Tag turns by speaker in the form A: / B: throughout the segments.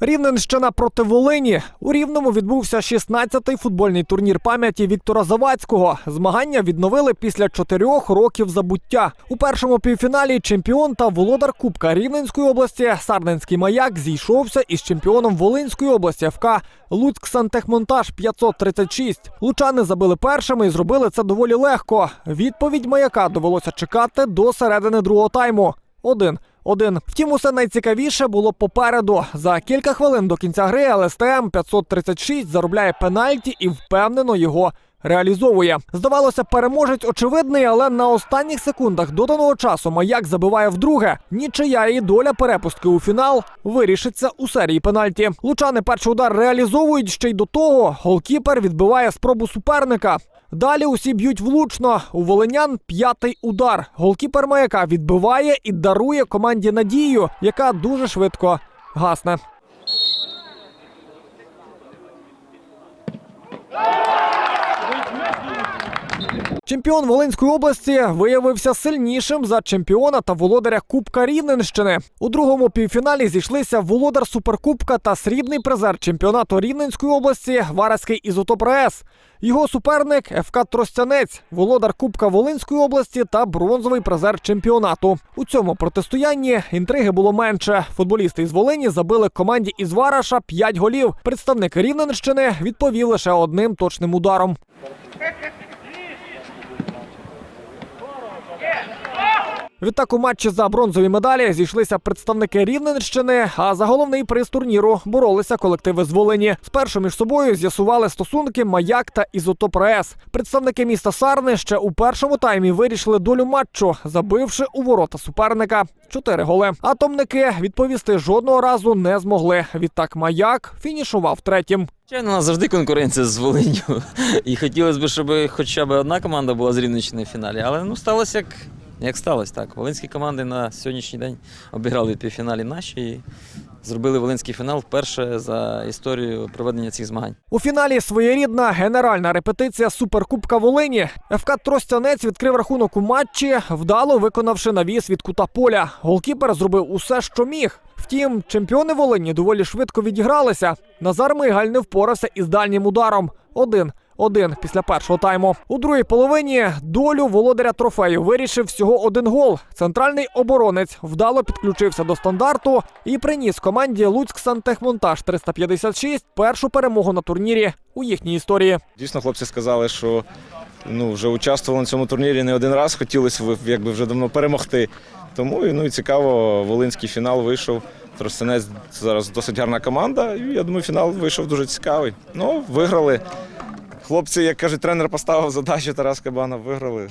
A: Рівненщина проти Волині. У Рівному відбувся 16-й футбольний турнір пам'яті Віктора Завадського. Змагання відновили після чотирьох років забуття. У першому півфіналі чемпіон та володар Кубка Рівненської області Сарненський маяк зійшовся із чемпіоном Волинської області ФК Луцьк Сантехмонтаж 536. Лучани забили першими і зробили це доволі легко. Відповідь маяка довелося чекати до середини другого тайму. Один. Один. Втім, усе найцікавіше було попереду. За кілька хвилин до кінця гри ЛСТМ 536 заробляє пенальті і впевнено його реалізовує. Здавалося, переможець очевидний, але на останніх секундах доданого часу маяк забиває вдруге. Нічия і доля перепустки у фінал вирішиться у серії пенальті. Лучани перший удар реалізовують ще й до того. Голкіпер відбиває спробу суперника. Далі усі б'ють влучно. У волинян п'ятий удар. Голкіпер маяка відбиває і дарує команді надію, яка дуже швидко гасне. Чемпіон Волинської області виявився сильнішим за чемпіона та володаря Кубка Рівненщини. У другому півфіналі зійшлися володар Суперкубка та срібний призер чемпіонату Рівненської області Вараський Ізотоп РС. Його суперник ФК Тростянець, володар Кубка Волинської області та бронзовий призер чемпіонату. У цьому протистоянні інтриги було менше. Футболісти із Волині забили команді із Вараша 5 голів. Представник Рівненщини відповів лише одним точним ударом. Відтак у матчі за бронзові медалі зійшлися представники Рівненщини, а за головний приз турніру боролися колективи з Волині. Спершу між собою з'ясували стосунки Маяк та Ізотоп РС. Представники міста Сарни ще у першому таймі вирішили долю матчу, забивши у ворота суперника чотири голи. Атомники відповісти жодного разу не змогли. Відтак Маяк фінішував третім.
B: Звичайно, у нас завжди конкуренція з Волинью. І хотілося б, щоб хоча б одна команда була з Рівненщини в фіналі. Але ну сталося як, як сталося так. Волинські команди на сьогоднішній день обіграли в півфіналі наші і зробили волинський фінал вперше за історію проведення цих змагань.
A: У фіналі своєрідна генеральна репетиція Суперкубка Волині. ФК Тростянець відкрив рахунок у матчі, вдало виконавши навіс від кута поля. Голкіпер зробив усе, що міг. Втім, чемпіони Волині доволі швидко відігралися. Назар Мигаль не впорався із дальнім ударом. Один. Один після першого тайму. У другій половині долю володаря трофею вирішив всього один гол. Центральний оборонець вдало підключився до стандарту і приніс команді Луцьк Сантехмонтаж 356 першу перемогу на турнірі у їхній історії.
C: Дійсно, хлопці сказали, що ну, вже участвували на цьому турнірі не один раз, хотілося якби вже давно перемогти. Тому ну, і цікаво, волинський фінал вийшов. Тростянець зараз досить гарна команда, і я думаю, фінал вийшов дуже цікавий. Ну, виграли. Хлопці, як каже, тренер поставив задачу Тарас Кабанов, виграли.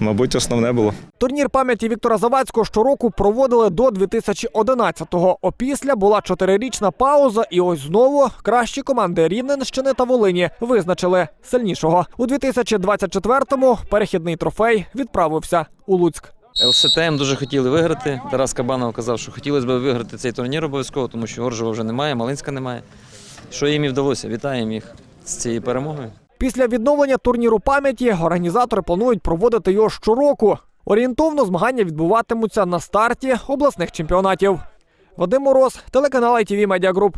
C: Мабуть, основне було.
A: Турнір пам'яті Віктора Завадського щороку проводили до 2011-го. Опісля була чотирирічна пауза, і ось знову кращі команди Рівненщини та Волині визначили сильнішого. У 2024-му перехідний трофей відправився у Луцьк.
B: ЛСТМ дуже хотіли виграти. Тарас Кабанов казав, що хотілося б виграти цей турнір обов'язково, тому що Горжова вже немає, Малинська немає. Що їм і вдалося. Вітаємо їх з цією перемогою.
A: Після відновлення турніру пам'яті організатори планують проводити його щороку. Орієнтовно змагання відбуватимуться на старті обласних чемпіонатів. Вадим Мороз, телеканал ITV Media Group.